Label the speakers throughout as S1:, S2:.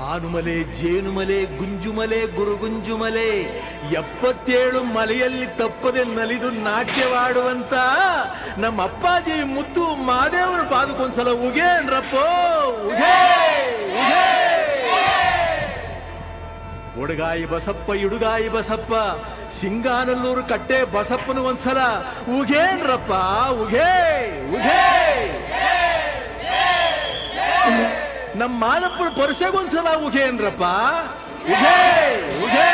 S1: ಆನುಮಲೆ ಜೇನುಮಲೆ, ಗುಂಜುಮಲೆ, ಗುರುಗುಂಜುಮಲೆ. ಎಪ್ಪತ್ತೇಳು ಮಲೆಯಲ್ಲಿ ತಪ್ಪದೆ ನಲಿದು ನಾಟ್ಯವಾಡುವಂತ ನಮ್ಮ ಅಪ್ಪಾಜಿ ಮುತ್ತು ಮಾದೇವನ ಉಗೆ ಅಂದ್ರಪ್ಪೋ. ಒಡಗಾಯಿ ಬಸಪ್ಪ, ಇಡುಗಾಯಿ ಬಸಪ್ಪ, ಸಿಂಗಾನಲ್ಲೂರು ಕಟ್ಟೆ ಬಸಪ್ಪನ ಒಂದ್ಸಲ ಉಗೇನ್ರಪ್ಪ ಉಗೇ ಉಗೇ. ನಮ್ಮ ಮಾನಪ್ಪನ ಪರ್ಸೆಗೊಂದ್ಸಲ ಉಗೇನ್ರಪ್ಪ ಉಗೇ ಉಗೇ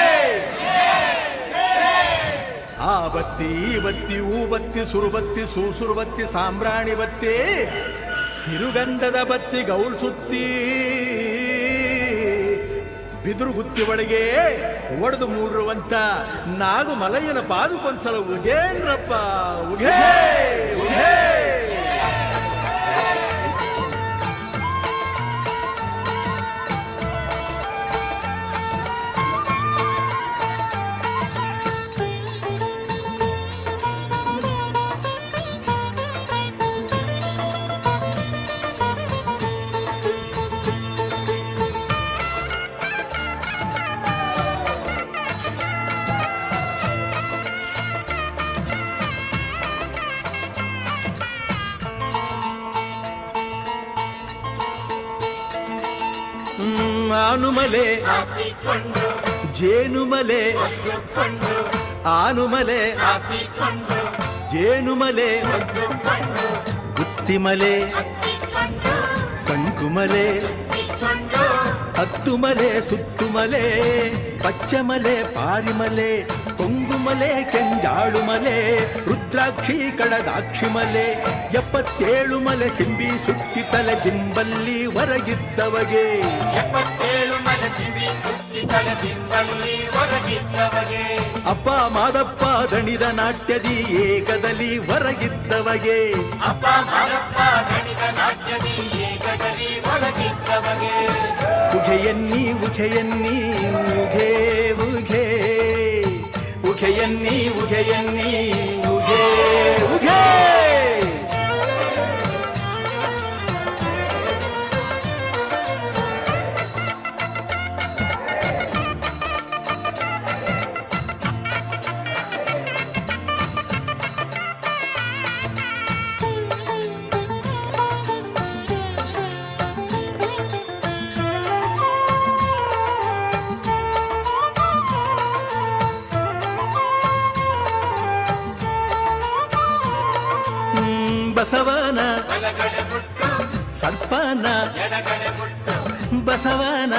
S1: ಆ ಬತ್ತಿ, ಈ ಬತ್ತಿ ಹೂ ಬತ್ತಿ ಸುರುಬತ್ತಿ ಸೂಸುರು ಬತ್ತಿ, ಸಾಂಬ್ರಾಣಿ ಬತ್ತಿ, ಸಿರುಗಂಧದ ಬತ್ತಿ, ಗೌಲ್ ಸುತ್ತಿ. ಬಿದಿರು ಗುತ್ತಿ ಒಳಗೆ ಒಡೆದು ಮೂಡಿರುವಂತ ನಾಗು ಮಲಯ್ಯನ ಪಾದುಕೊಂದ್ಸಲ ಉಗೇನ್ರಪ್ಪ ಉಗೇ ಉಗೇ. ಆನುಮಲೆ
S2: ಹಾಸಿಕೊಂಡು
S1: ಜೇನುಮಲೆ
S2: ಒದ್ದುಕೊಂಡು
S1: ಆನುಮಲೆ
S2: ಹಾಸಿಕೊಂಡು
S1: ಜೇನುಮಲೆ
S2: ಒದ್ದುಕೊಂಡು
S1: ಗುತ್ತಿಮಲೆ
S2: ಹತ್ತಿಕೊಂಡು
S1: ಸಂಕುಮಲೆ
S2: ಇಟ್ಕೊಂಡು
S1: ಹತ್ತುಮಲೆ ಸುತ್ತುಮಲೆ ಪಚ್ಚಮಲೆ ಪಾರಿಮಲೆ ಕೊಂಗುಮಲೆ ಕೆಂಜಾಳುಮಲೆ ರುದ್ರಾಕ್ಷಿ ಕಡದಾಕ್ಷಿ ಮಲೆ ಎಪ್ಪತ್ತೇಳು ಮಲೆ ಸಿಂಬಿ ಸುತ್ತಿ ತಲೆ ಜಿಂಬಲ್ಲಿ ಹೊರಗಿದ್ದವಗೆ.
S2: ಎಪ್ಪತ್ತೇಳು ಮನಸ್ಸಿವಿ ಸುತ್ತಿ ತಲೆ ಬಿಂಬಲ್ಲಿ ಹೊರಗಿದ್ದವಗೆ.
S1: ಅಪ್ಪ ಮಾದಪ್ಪ ದಣಿದ ನಾಟ್ಯದಿ ಏಕದಲ್ಲಿ ಹೊರಗಿದ್ದವಗೆ.
S2: ಅಪ್ಪ ಮಾದಪ್ಪ ದಣಿದ ನಾಟ್ಯದಿ ಏಕದಲ್ಲಿ ಹೊರಗಿದ್ದವಗೆ.
S1: ಉಘೆಯನ್ನಿ ಉಘೆಯನ್ನಿ ಉಘೆ ಉಘೆ. ಉಘೆಯನ್ನಿ ಉಘೆಯನ್ನಿ ಬಸವನ ಸರ್ಪನ ಬಸವನ